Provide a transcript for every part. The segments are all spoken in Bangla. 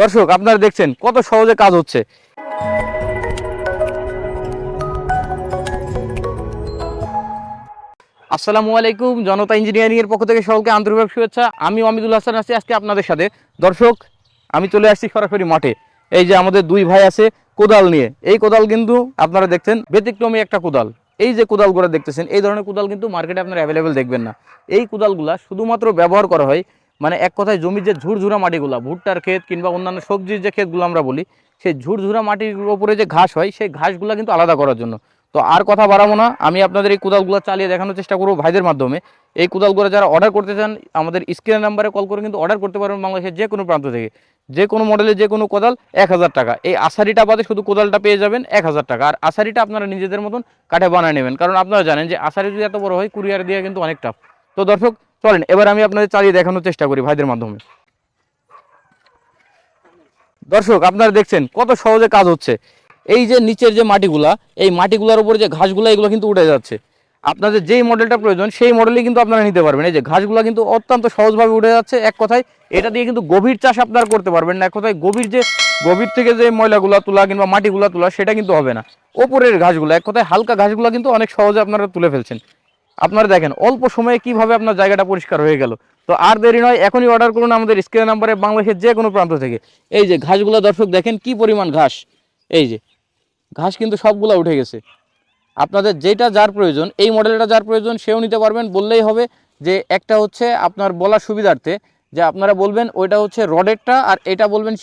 দর্শক, আপনারা দেখছেন কত সহজে কাজ হচ্ছে। আসসালামু আলাইকুম, জনতা ইঞ্জিনিয়ারিং এর পক্ষ থেকে সকলকে আন্তরিক শুভেচ্ছা। আমি অমিদুল হাসান আছি আজকে আপনাদের সাথে। দর্শক, আমি চলে আসছি সরাসরি মাঠে। এই যে আমাদের দুই ভাই আছে কোদাল নিয়ে। এই কোদাল কিন্তু আপনারা দেখছেন, ব্যতিক্রমী একটা কোদাল। এই যে কোদালগুলো দেখতেছেন, এই ধরনের কোদাল কিন্তু মার্কেটে আপনারা অ্যাভেলেবেল দেখবেন না। এই কোদালগুলা শুধুমাত্র ব্যবহার করা হয় মানে এক কথায় জমির যে ঝুরঝুরা মাটিগুলা, ভুট্টার ক্ষেত কিংবা অন্যান্য সবজির যে ক্ষেতগুলো আমরা বলি, সেই ঝুরঝুরা মাটির উপরে যে ঘাস হয়, সেই ঘাসগুলো কিন্তু আলাদা করার জন্য। তো আর কথা বাড়াবো না, আমি আপনাদের এই কোদালগুলো চালিয়ে দেখানোর চেষ্টা করব ভাইদের মাধ্যমে। এই কোদালগুলো যারা অর্ডার করতে চান, আমাদের স্ক্রিনের নাম্বারে কল করে কিন্তু অর্ডার করতে পারবেন বাংলাদেশের যে কোনো প্রান্ত থেকে। যে কোনো মডেলের যে কোনো কোদাল, এক হাজার টাকা। এই আশারিটা বাদে শুধু কোদালটা পেয়ে যাবেন এক হাজার টাকা। আর আশারিটা আপনারা নিজেদের মতন কাঠে বানিয়ে নেবেন। কারণ আপনারা জানেন যে আশারি যদি এত বড় হয়, কুরিয়ার দিয়ে কিন্তু অনেক টাফ তো দর্শক চলেন, এবার আমি আপনাদের চালিয়ে দেখানোর চেষ্টা করি ভাইদের মাধ্যমে। দর্শক, আপনারা দেখছেন কত সহজে কাজ হচ্ছে। এই যে নিচের যে মাটিগুলা, এই মাটিগুলার উপরে যে ঘাসগুলা, এগুলো কিন্তু উঠে যাচ্ছে। আপনাদের যেই মডেলটা প্রয়োজন, সেই মডেলই কিন্তু আপনারা নিতে পারবেন। এই যে ঘাসগুলা কিন্তু অত্যন্ত সহজভাবে উঠে যাচ্ছে, এক কথায় এটা দিয়ে কিন্তু গভীর চাষ আপনারা করতে পারবেন না, এক কথায় গভীর যে, গভীর থেকে যে ময়লাগুলা তোলা কিংবা মাটিগুলা তোলা, সেটা কিন্তু হবে না। ওপরের ঘাসগুলো, এক কথায় হালকা ঘাসগুলা কিন্তু অনেক সহজে আপনারা তুলে ফেলছেন। আপনারা দেখেন, অল্প সময়ে কীভাবে আপনার জায়গাটা পরিষ্কার হয়ে গেল। তো আর দেরি নয়, এখনই অর্ডার করুন আমাদের স্ক্রিন নাম্বারে বাংলাদেশের যে কোনো প্রান্ত থেকে। এই যে ঘাসগুলো দর্শক দেখেন, কি পরিমাণ ঘাস। এই যে, ঘাস কিন্তু সবগুলো উঠে গেছে। আপনাদের যেটা যার প্রয়োজন, এই মডেলটা যার প্রয়োজন, সেও নিতে পারবেন, বললেই হবে যে একটা হচ্ছে আপনার বলার সুবিধার্থে, যে আপনারা বলবেন ওইটা হচ্ছে রডেরটা আর এটা বলবেন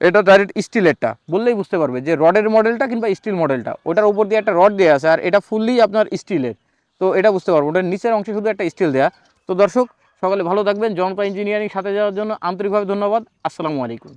এটা ডাইরেক্ট স্টিলেরটা। বললেই বুঝতে পারবে যে রডের মডেলটা কিংবা স্টিল মডেলটা ওটার উপর দিয়ে একটা রড দেওয়া আছে আর এটা ফুললি আপনার স্টিলের তো এটা বুঝতে পারব। ওটার নিচের অংশে শুধু একটা স্টিল দেয়া। তো দর্শক, সকালে ভালো থাকবেন। জনপা ইঞ্জিনিয়ারিং সাথে যাওয়ার জন্য আন্তরিকভাবে ধন্যবাদ। আসসালামু আলাইকুম।